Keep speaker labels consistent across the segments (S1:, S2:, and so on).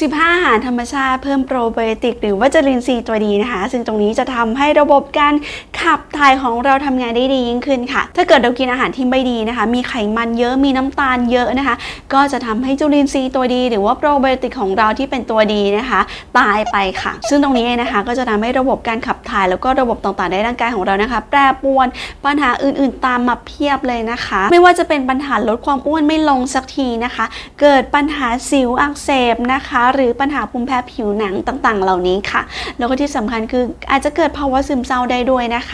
S1: 15 อาหารธรรมชาติเพิ่มโปรไบโอติกหรือว่าจลินทรีย์ตัวดีนะคะ ซึ่งตรงนี้จะทำให้ระบบการขับถ่ายของเราทำงานได้ดียิ่งขึ้นค่ะ ถ้าเกิดเรากินอาหารที่ไม่ดีนะคะ มีไขมันเยอะมีน้ำตาลเยอะนะคะ ก็จะทำให้จุลินทรีย์ตัวดี หรือว่าโปรไบโอติกของเราที่เป็นตัวดีนะคะ ตายไปค่ะ ซึ่งตรงนี้นะคะก็จะทำให้ระบบการขับถ่ายแล้วก็ระบบต่างๆในร่างกายของเรานะคะ แปรปรวนปัญหาอื่นๆ ตามมาเพียบเลยนะคะ ไม่ว่าจะเป็นปัญหาลดความอ้วนไม่ลงสักทีนะคะ เกิดปัญหาสิวอักเสบนะคะ หรือปัญหาภูมิแพ้ผิวหนังต่างๆ เหล่านี้ค่ะ แล้วก็ที่สำคัญคืออาจจะเกิดภาวะซึมเศร้าได้ด้วยนะคะ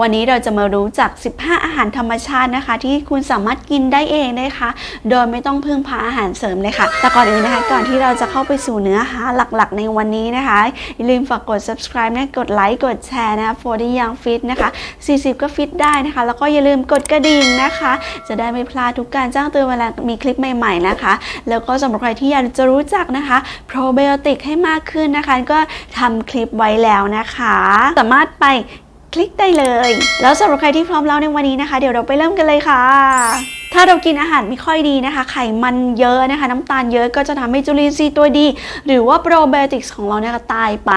S1: วันนี้เราจะมารู้จัก 15 อาหารธรรมชาตินะคะ ที่คุณสามารถกินได้เองนะคะ โดยไม่ต้องพึ่งพาอาหารเสริมเลยค่ะ แต่ก่อนอื่นนะคะ ก่อนที่เราจะเข้าไปสู่เนื้อหาหลักๆ ในวันนี้นะคะ อย่าลืมฝากกด subscribe นะกดไลค์กดแชร์นะคะโฟดี้ยังฟิตนะคะ 40 ก็ฟิตได้นะคะ แล้วก็อย่าลืมกดกระดิ่งนะคะ จะได้ไม่พลาดทุกการแจ้งเตือนเวลามีคลิปใหม่ๆนะคะ แล้วก็สำหรับใครที่อยากจะรู้จักนะคะโปรไบโอติกให้มากขึ้นนะคะ ก็ทำคลิปไว้แล้วนะคะ สามารถไป คลิกได้เลย แล้วสำหรับใครที่พร้อมแล้วในวันนี้นะคะ เดี๋ยวเราไปเริ่มกันเลยค่ะ ถ้าเรากินอาหารไม่ค่อยดีนะคะ ไขมันเยอะนะคะ น้ำตาลเยอะก็จะทำให้จุลินทรีย์ตัวดี หรือว่าโปรไบโอติกส์ของเราเนี่ยตายไป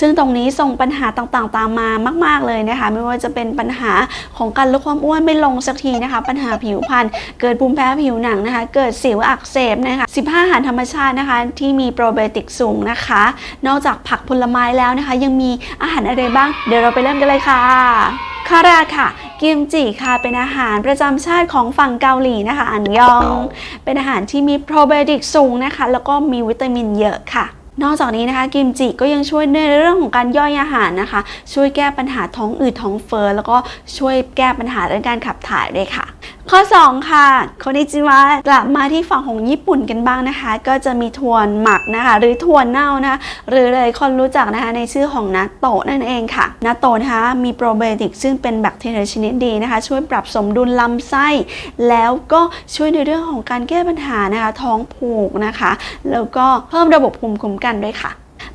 S1: ซึ่งตรงนี้ส่งปัญหาต่างๆ ตามมามาก ๆเลยนะคะ ไม่ว่าจะเป็นปัญหาของการลดความอ้วนไม่ลงสักทีนะคะ ปัญหาผิวพรรณเกิดภูมิแพ้ผิวหนังนะคะ เกิดสิวอักเสบนะคะ 15 อาหารธรรมชาตินะคะ ที่มีโปรไบโอติกสูงนะคะ นอกจากผักผลไม้แล้วนะคะ ยังมีอาหารอะไรบ้าง เดี๋ยวเราไปเริ่มกันเลยค่ะ ข้อแรกค่ะ กิมจิค่ะเป็นอาหารประจำชาติของฝั่งเกาหลีนะคะ อันยอง เป็นอาหารที่มีโปรไบโอติกสูงนะคะ แล้วก็มีวิตามินเยอะค่ะนอกจากนี้นะคะกิมจิก็ยังช่วยในเรื่องของการย่อยอาหารนะคะ ช่วยแก้ปัญหาท้องอืดท้องเฟ้อแล้วก็ช่วยแก้ปัญหาเรื่องการขับถ่ายด้วยค่ะ ข้อ 2 ค่ะโคนิจิวะกลับมาที่ฝั่งของญี่ปุ่นกันบ้างนะคะ ก็จะมีถั่วหมักนะคะ หรือถั่วเน่านะะหรือหลยคนรู้จักนะคะในชื่อของนัตโตะนั่นเองค่ะนัตโตะนะคะมีโปรไบโอติกซึ่งเป็นแบคทีเรียชนิดดีนะคะ ช่วยปรับสมดุลลำไส้ แล้วก็ช่วยในเรื่องของการแก้ปัญหานะคะท้องผูกนะคะ แล้วก็เพิ่มระบบภูมิคุ้มกันด้วยค่ะ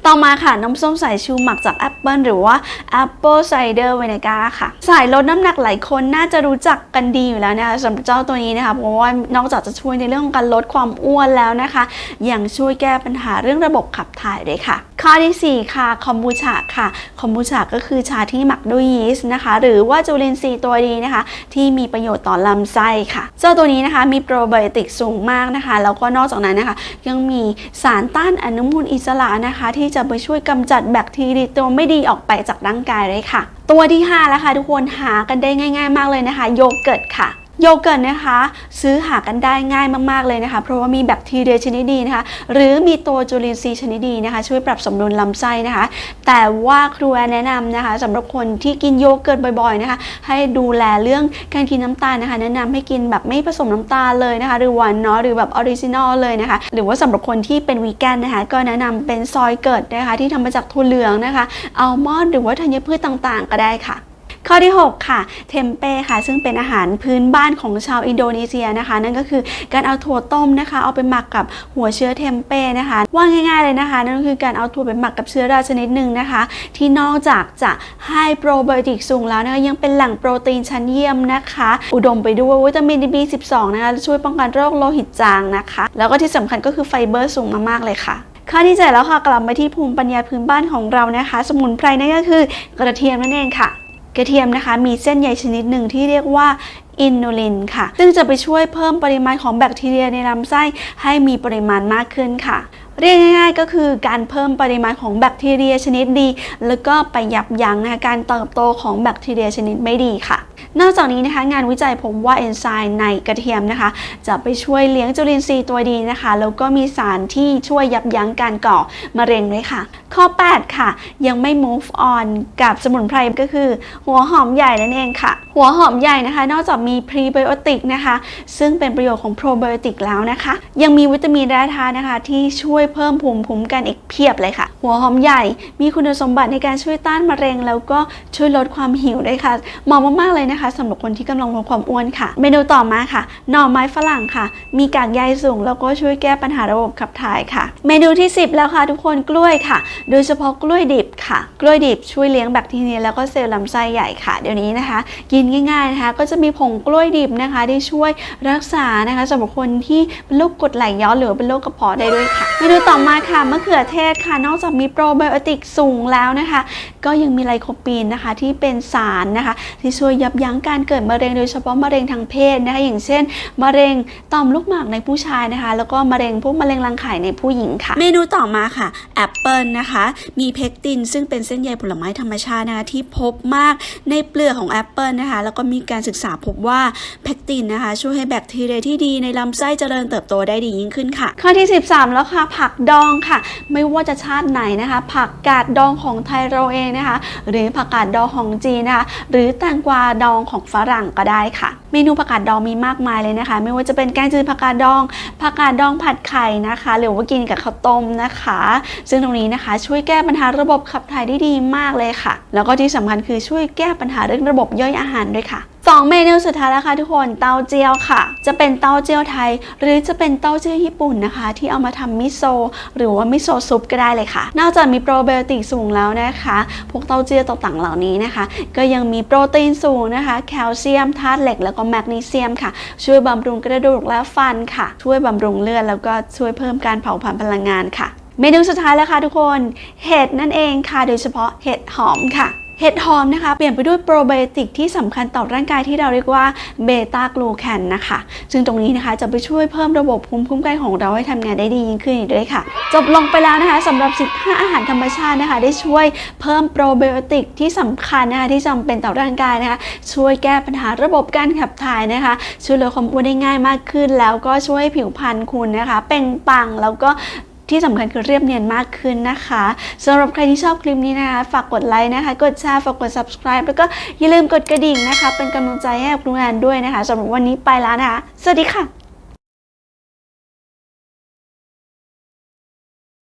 S1: ต่อมาค่ะน้ำส้มสายชูหมักจากแอปเปิลหรือว่า Apple Cider Vinegar ค่ะ สายลดน้ำหนักหลายคนน่าจะรู้จักกันดีอยู่แล้วนะคะสำหรับเจ้าตัวนี้นะคะเพราะว่านอกจากจะช่วยในเรื่องของการลดความอ้วนแล้วนะคะ ยังช่วยแก้ปัญหาเรื่องระบบขับถ่ายด้วยค่ะ ข้อที่ 4 ค่ะคอมบูชาค่ะคอมบูชาก็คือชาที่หมักด้วยยีสต์นะคะ หรือว่าจุลินทรีย์ตัวดีนะคะ ที่มีประโยชน์ต่อลำไส้ค่ะ เจ้าตัวนี้นะคะมีโปรไบโอติกสูงมากนะคะแล้วก็นอกจากนั้นนะคะ ยังมีสารต้านอนุมูลอิสระนะคะที่จะไปช่วยกำจัดแบคทีเรียตัวไม่ดีออกไปจากร่างกายเลยค่ะ ตัวที่5แล้วค่ะทุกคนหากันได้ง่าย ๆ มากเลยนะคะ โยเกิร์ตค่ะ โยเกิร์ตนะคะ ซื้อหากันได้ง่ายมากๆเลยนะคะ เพราะว่ามีแบคทีเรียชนิดดีนะคะ หรือมีตัวจุลินทรีย์ชนิดดีนะคะ ช่วยปรับสมดุลลำไส้นะคะ แต่ว่าครูแอนแนะนำนะคะสำหรับคนที่กินโยเกิร์ตบ่อยๆนะคะ ให้ดูแลเรื่องการกินน้ำตาลนะคะ แนะนำให้กินแบบไม่ผสมน้ำตาลเลยนะคะ หรือหวานน้อยหรือแบบออริจินอลเลยนะคะ หรือว่าสำหรับคนที่เป็นวีแกนนะคะ ก็แนะนำเป็นซอยเกิร์ตนะคะ ที่ทำมาจากถั่วเหลืองนะคะอัลมอนด์หรือว่าธัญพืชต่างๆ ก็ได้ค่ะ ข้อที่ 6 ค่ะ เทมเป้ค่ะ ซึ่งเป็นอาหารพื้นบ้านของชาวอินโดนีเซียนะคะ นั่นก็คือการเอาถั่วต้มนะคะ เอาไปหมักกับหัวเชื้อเทมเป้นะคะ ว่าง่ายๆเลยนะคะ นั่นก็คือการเอาถั่วไปหมักกับเชื้อราชนิดหนึ่งนะคะ ที่นอกจากจะให้โปรไบโอติกสูงแล้วนะคะยังเป็นแหล่งโปรตีนชั้นเยี่ยมนะคะ อุดมไปด้วยวิตามิน B12 นะคะช่วยป้องกันโรคโลหิตจางนะคะ แล้วก็ที่สำคัญก็คือไฟเบอร์สูงมากๆเลยค่ะข้อที่เจ็ดแล้วค่ะกลับมาที่ภูมิปัญญาพื้นบ้านของเรานะคะ สมุนไพรนั่นก็คือกระเทียมนั่นเองค่ะ กระเทียมนะคะ มีเส้นใยชนิดหนึ่งที่เรียกว่าอินูลินค่ะ ซึ่งจะไปช่วยเพิ่มปริมาณของแบคทีเรียในลำไส้ให้มีปริมาณมากขึ้นค่ะ เรียกง่ายๆ ก็คือการเพิ่มปริมาณของแบคทีเรียชนิดดี แล้วก็ไปยับยั้งนะคะการเติบโตของแบคทีเรียชนิดไม่ดีค่ะนอกจากนี้นะคะงานวิจัยพบว่าเอนไซม์ในกระเทียมนะคะ จะไปช่วยเลี้ยงจุลินทรีย์ตัวดีนะคะ แล้วก็มีสารที่ช่วยยับยั้งการก่อมะเร็งด้วยค่ะ ข้อ 8 ค่ะ ยังไม่ move on กับสมุนไพรก็คือ หัวหอมใหญ่นั่นเองค่ะ หัวหอมใหญ่นะคะ นอกจากมีพรีไบโอติกนะคะ ซึ่งเป็นประโยชน์ของโปรไบโอติกแล้วนะคะ ยังมีวิตามินแร่ธาตุนะคะ ที่ช่วยเพิ่มภูมิคุ้มกันอีกเพียบเลยค่ะ หัวหอมใหญ่มีคุณสมบัติในการช่วยต้านมะเร็ง แล้วก็ช่วยลดความหิวด้วยค่ะเหมาะมากๆเลยนะคะสำหรับคนที่กำลังลดความอ้วนค่ะ เมนูต่อมาค่ะ หน่อไม้ฝรั่งค่ะ มีกากใยสูง แล้วก็ช่วยแก้ปัญหาระบบขับถ่ายค่ะ เมนูที่ 10 แล้วค่ะ ทุกคนกล้วยค่ะ โดยเฉพาะกล้วยดิบค่ะ กล้วยดิบช่วยเลี้ยงแบคทีเรียแล้วก็เซลล์ลำไส้ใหญ่ค่ะ เดี๋ยวนี้นะคะ กินง่ายๆนะคะ ก็จะมีผงกล้วยดิบนะคะ ที่ช่วยรักษานะคะสำหรับคนที่เป็นโรคกรดไหลย้อนหรือเป็นโรคกระเพาะได้ด้วยค่ะเมนูต่อมาค่ะมะเขือเทศค่ะ นอกจากมีโปรไบโอติกสูงแล้วนะคะ ก็ยังมีไลโคปีนนะคะที่เป็นสารนะคะ ที่ช่วยยับยั้งการเกิดมะเร็งโดยเฉพาะมะเร็งทางเพศนะคะอย่างเช่น มะเร็งต่อมลูกหมากในผู้ชายนะคะ แล้วก็มะเร็งพวกมะเร็งรังไข่ในผู้หญิงค่ะ เมนูต่อมาค่ะแอปเปิลนะคะ มีเพกติน ซึ่งเป็นเส้นใยผลไม้ธรรมชาตินะคะที่พบมากในเปลือกของแอปเปิลนะคะแล้วก็มีการศึกษาพบว่าเพกตินนะคะ ช่วยให้แบคทีเรียที่ดีในลำไส้เจริญเติบโตได้ดียิ่งขึ้นค่ะ ข้อที่ 13 แล้วค่ะ ผักดองค่ะ ไม่ว่าจะชาติไหนนะคะ ผักกาดดองของไทยเราเองนะคะ หรือผักกาดดองของจีนนะคะ หรือแตงกวาดองของฝรั่งก็ได้ค่ะ เมนูผักกาดดองมีมากมายเลยนะคะ ไม่ว่าจะเป็นแกงจืดผักกาดดองผักกาดดองผัดไข่นะคะ หรือว่ากินกับข้าวต้มนะคะ ซึ่งตรงนี้นะคะ ช่วยแก้ปัญหาระบบขับถ่ายได้ดีมากเลยค่ะ แล้วก็ที่สำคัญคือช่วยแก้ปัญหาเรื่องระบบย่อยอาหารด้วยค่ะ สองเมนูสุดท้ายแล้วค่ะทุกคนเต้าเจี้ยวค่ะ จะเป็นเต้าเจี้ยวไทย หรือจะเป็นเต้าเจี้ยวญี่ปุ่นนะคะ ที่เอามาทำมิโซหรือว่ามิโซซุปก็ได้เลยค่ะ นอกจากมีโปรไบโอติกสูงแล้วนะคะ พวกเต้าเจี้ยวต่างๆเหล่านี้นะคะ ก็ยังมีโปรตีนสูงนะคะ แคลเซียมธาตุเหล็กแล้วก็แมกนีเซียมค่ะ ช่วยบำรุงกระดูกและฟันค่ะ ช่วยบำรุงเลือดแล้วก็ช่วยเพิ่มการเผาผลาญพลังงานค่ะ เมนูสุดท้ายแล้วค่ะทุกคน เห็ดนั่นเองค่ะ โดยเฉพาะเห็ดหอมค่ะ เห็ดหอมนะคะ เปลี่ยนไปด้วยโปรไบโอติกที่สำคัญต่อร่างกายที่เราเรียกว่าเบต้ากลูแคนนะคะ ซึ่งตรงนี้นะคะจะไปช่วยเพิ่มระบบภูมิคุ้มกันของเราให้ทำงานได้ดียิ่งขึ้นอีกด้วยค่ะ จบลงไปแล้วนะคะสำหรับ 15 อาหารธรรมชาตินะคะ ได้ช่วยเพิ่มโปรไบโอติกที่สำคัญนะคะที่จำเป็นต่อร่างกายนะคะ ช่วยแก้ปัญหาระบบการขับถ่ายนะคะ ช่วยลดความอ้วนได้ง่ายมากขึ้น แล้วก็ช่วยให้ผิวพรรณคุณนะคะ เป่งปังแล้วก็ ที่สำคัญคือเรียบเนียนมากขึ้นนะคะสำหรับใครที่ชอบคลิปนี้นะคะฝากกดไลค์นะคะ กดแชร์ฝากกด subscribe แล้วก็อย่าลืมกดกระดิ่งนะคะ เป็นกำลังใจให้กับครูแอนด้วยนะคะสำหรับวันนี้ไปแล้วนะคะ สวัสดีค่ะ